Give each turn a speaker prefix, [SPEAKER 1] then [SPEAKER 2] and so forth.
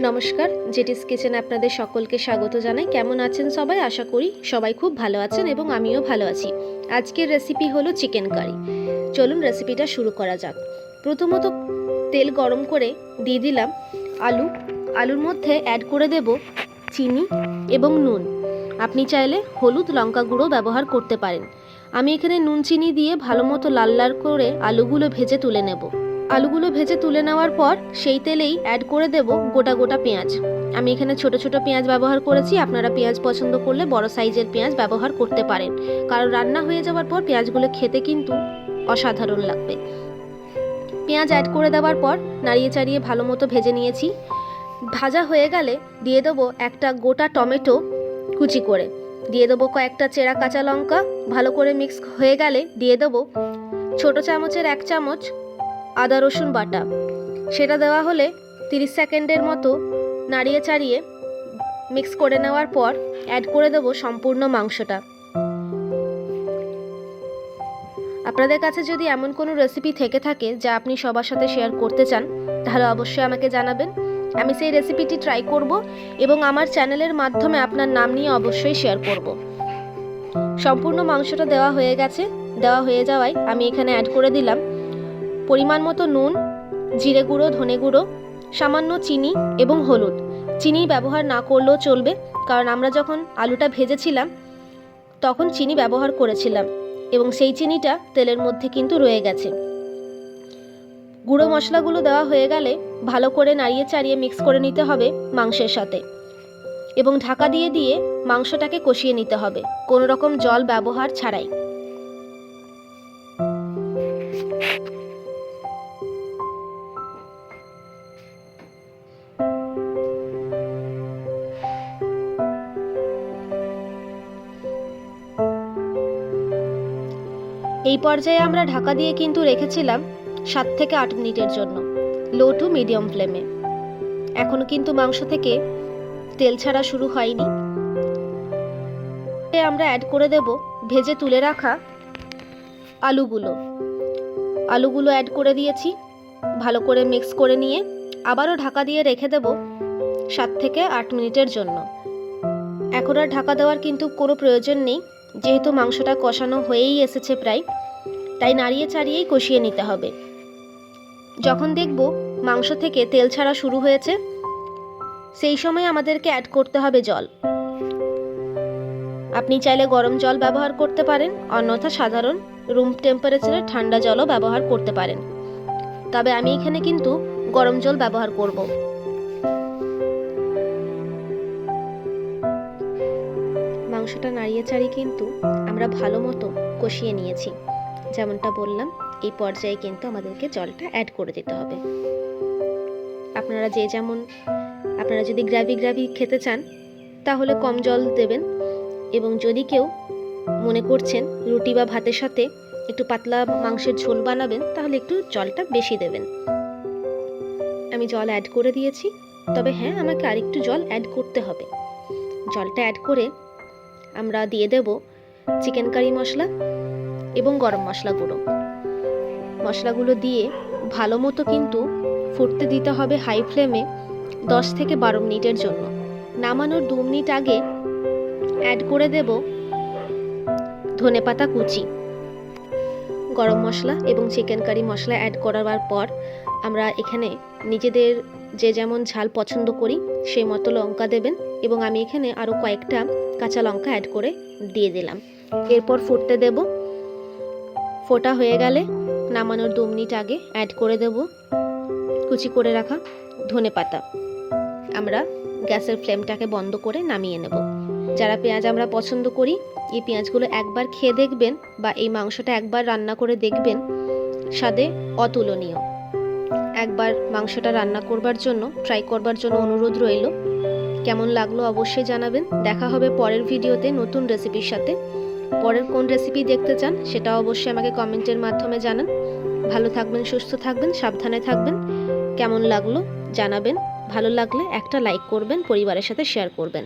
[SPEAKER 1] নমস্কার, জেটিস কিচেনে আপনাদের সকলকে স্বাগত জানাই। কেমন আছেন সবাই? আশা করি সবাই খুব ভালো আছেন এবং আমিও ভালো আছি। আজকের রেসিপি হলো চিকেন কারি চলুন রেসিপিটা শুরু করা যাক। প্রথমত তেল গরম করে দিয়ে দিলাম আলু। আলুর মধ্যে অ্যাড করে দেব চিনি এবং নুন। আপনি চাইলে হলুদ লঙ্কা গুঁড়ো ব্যবহার করতে পারেন। আমি এখানে নুন, চিনি দিয়ে ভালো মতো লাল লাল করে আলুগুলো ভেজে তুলে নেব। আলুগুলো ভেজে তুলে নেওয়ার পর সেই তেলেই অ্যাড করে দেব গোটা গোটা পেঁয়াজ। আমি এখানে ছোট ছোট পেঁয়াজ ব্যবহার করেছি, আপনারা পেঁয়াজ পছন্দ করলে বড় সাইজের পেঁয়াজ ব্যবহার করতে পারেন। কারণ রান্না হয়ে যাওয়ার পর পেঁয়াজগুলো খেতে কিন্তু অসাধারণ লাগবে। পেঁয়াজ অ্যাড করে দেওয়ার পর নাড়িয়ে চাড়িয়ে ভালো মতো ভেজে নিয়েছি। ভাজা হয়ে গেলে দিয়ে দেবো একটা গোটা টমেটো কুচি করে। দিয়ে দেবো কয়েকটা চেরা কাঁচা লঙ্কা, ভালো করে মিক্স হয়ে গেলে দিয়ে দেবো ছোট চামচের এক চামচ আদা রসুন বাটা। সেটা দেওয়া হলে তিরিশ সেকেন্ডের মতো নাড়িয়ে চাড়িয়ে মিক্স করে নেওয়ার পর অ্যাড করে দেবো সম্পূর্ণ মাংসটা। আপনাদের কাছে যদি এমন কোনো রেসিপি থেকে থাকে যা আপনি সবার সাথে শেয়ার করতে চান, তাহলে অবশ্যই আমাকে জানাবেন। আমি সেই রেসিপিটি ট্রাই করব এবং আমার চ্যানেলের মাধ্যমে আপনার নাম নিয়ে অবশ্যই শেয়ার করব। সম্পূর্ণ মাংসটা দেওয়া হয়ে গেছে, দেওয়া হয়ে যাওয়ায় আমি এখানে অ্যাড করে দিলাম। পরিমাণ মতো নুন, জিরে গুঁড়ো, ধনে গুঁড়ো, সামান্য চিনি এবং হলুদ। চিনি ব্যবহার না করলেও চলবে, কারণ আমরা যখন আলুটা ভেজেছিলাম, তখন চিনি ব্যবহার করেছিলাম এবং সেই চিনিটা তেলের মধ্যে কিন্তু রয়ে গেছে। গুঁড়ো মশলাগুলো দেওয়া হয়ে গেলে ভালো করে নাড়িয়ে চাড়িয়ে মিক্স করে নিতে হবে মাংসের সাথে এবং ঢাকা দিয়ে দিয়ে মাংসটাকে কষিয়ে নিতে হবে। কোনো রকম জল ব্যবহার ছাড়াই। এই পর্যায়ে আমরা ঢাকা দিয়ে কিন্তু রেখেছিলাম সাত থেকে আট মিনিটের জন্য লো টু মিডিয়াম ফ্লেমে এখনও কিন্তু মাংস থেকে তেল ছাড়া শুরু হয়নি। আমরা অ্যাড করে দেব ভেজে তুলে রাখা আলুগুলো। আলুগুলো অ্যাড করে দিয়েছি, ভালো করে মিক্স করে নিয়ে আবারও ঢাকা দিয়ে রেখে দেব সাত থেকে আট মিনিটের জন্য। এখন আর ঢাকা দেওয়ার কিন্তু কোনো প্রয়োজন নেই। যেহেতু মাংসটা কষানো হয়েই এসেছে প্রায়, তাই নাড়িয়ে চাড়িয়েই কষিয়ে নিতে হবে। যখন দেখব মাংস থেকে তেল ছাড়া শুরু হয়েছে, সেই সময় আমাদেরকে অ্যাড করতে হবে জল। আপনি চাইলে গরম জল ব্যবহার করতে পারেন, অন্যথা সাধারণ রুম টেম্পারেচারে ঠান্ডা জলও ব্যবহার করতে পারেন। তবে আমি এখানে কিন্তু গরম জল ব্যবহার করব। মাংসটা নাড়িয়ে চাড়িয়ে কিন্তু আমরা ভালো মতো কষিয়ে নিয়েছি। যেমনটা বললাম, এই পর্যায়ে কিন্তু আমাদেরকে জলটা অ্যাড করে দিতে হবে। আপনারা যে যেমন, আপনারা যদি গ্রাভি গ্রাভি খেতে চান, তাহলে কম জল দেবেন এবং যদি কেউ মনে করছেন রুটি বা ভাতের সাথে একটু পাতলা মাংসের ঝোল বানাবেন, তাহলে একটু জলটা বেশি দেবেন। আমি জল অ্যাড করে দিয়েছি, তবে হ্যাঁ আমাকে আরেকটু জল অ্যাড করতে হবে। জলটা অ্যাড করে আমরা দিয়ে দেব চিকেন কারি মশলা এবং গরম মশলা গুঁড়ো। মশলাগুলো দিয়ে ভালো মতো কিন্তু ফুটতে দিতে হবে হাই ফ্লেমে দশ থেকে বারো মিনিটের জন্য। নামানোর দু মিনিট আগে অ্যাড করে দেব ধনে পাতা কুচি। গরম মশলা এবং চিকেন কারি মশলা অ্যাড করার পর আমরা এখানে নিজেদের যে যেমন ঝাল পছন্দ করি সেই মতো লঙ্কা দেবেন এবং আমি এখানে আরও কয়েকটা কাঁচা লঙ্কা অ্যাড করে দিয়ে দিলাম। এরপর ফুটতে দেব। ফোটা হয়ে গেলে নামানোর দু মিনিট আগে অ্যাড করে দেব কুচি করে রাখা ধনে পাতা। আমরা গ্যাসের ফ্লেমটাকে বন্ধ করে নামিয়ে নেব। যারা পেঁয়াজ আমরা পছন্দ করি, এই পেঁয়াজগুলো একবার খেয়ে দেখবেন বা এই মাংসটা একবার রান্না করে দেখবেন, স্বাদে অতুলনীয়। একবার মাংসটা রান্না করবার জন্য ট্রাই করবার জন্য অনুরোধ রইল। কেমন লাগল অবশ্যই জানাবেন। দেখা হবে পরের ভিডিওতে নতুন রেসিপির সাথে। পরের কোন রেসিপি দেখতে চান সেটা অবশ্যই আমাকে কমেন্টের মাধ্যমে জানান। ভালো থাকবেন, সুস্থ থাকবেন, সাবধানে থাকবেন। কেমন লাগল জানাবেন। ভালো লাগলে একটা লাইক করবেন, পরিবারের সাথে শেয়ার করবেন।